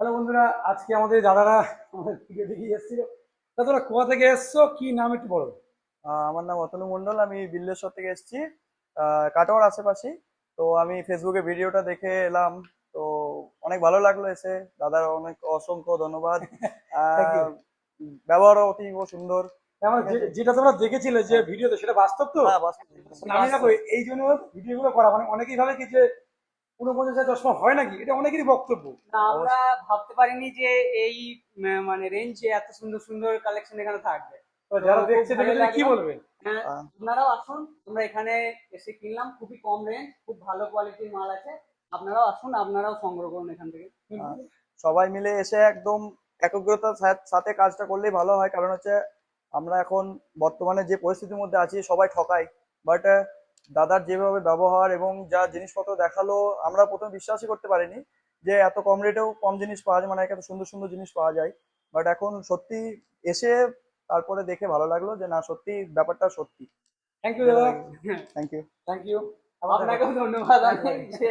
Hello বন্ধুরা আজকে আমাদের দাদারা আমাদের ভিডিও দেখে এসেছিল। তা তোরা কোথা থেকে এসছো? কি নাম একটু বলো। আমার নাম অতনু মণ্ডল আমি বিল্লেশ্বর থেকে এসেছি। কাটোয়ার আশেপাশে তো আমি ফেসবুকে ভিডিওটা দেখে এলাম। তো অনেক ভালো লাগল এসে। দাদার অনেক অসংখ্য ধন্যবাদ। ব্যবহারও অতীব সুন্দর। যেটা তোমরা দেখেছিলে যে ভিডিওতে সেটা বাস্তব তো? হ্যাঁ, এই জন্য ভিডিওগুলো করা। মানে অনেকেই ভাবে কি যে উনপঞ্চাশ হাজার চশমা হয় নাকি? এটা অনেকেরই বক্তব্য। না আমরা ভাবতে পারিনি যে এই মানে রেঞ্জে এত সুন্দর সুন্দর কালেকশন এখানে থাকবে। যারা দেখছে কি বলবে হ্যাঁ, আপনারাও আসুন আমরা এখানে এসে কিনলাম খুবই কম রেঞ্জ খুব ভালো কোয়ালিটির মাল আছে। আপনারাও আসুন আপনারাও সংগ্রহ করুন এখান থেকে। সবাই মিলে এসে একদম একগ্রতার সাথে কাজটা করলেই ভালো হয় কারণ হচ্ছে আমরা এখন বর্তমানে যে পরিস্থিতির মধ্যে আছি সবাই ঠকাই। বাট দাদার যেভাবে ব্যবহার এবং যা জিনিসপত্র দেখাল আমরা প্রথমে বিশ্বাসই করতে পারিনি যে এত কম রেটেও কম জিনিস পাওয়া যায় মানে এত সুন্দর সুন্দর জিনিস পাওয়া যায়। বাট এখন সত্যি এসে তারপরে দেখে ভালো লাগল যে না সত্যি ব্যাপারটা সত্যি। থ্যাংক ইউ দাদা। থ্যাংক ইউ থ্যাংক ইউ আপনাকেও ধন্যবাদ। অনেক যে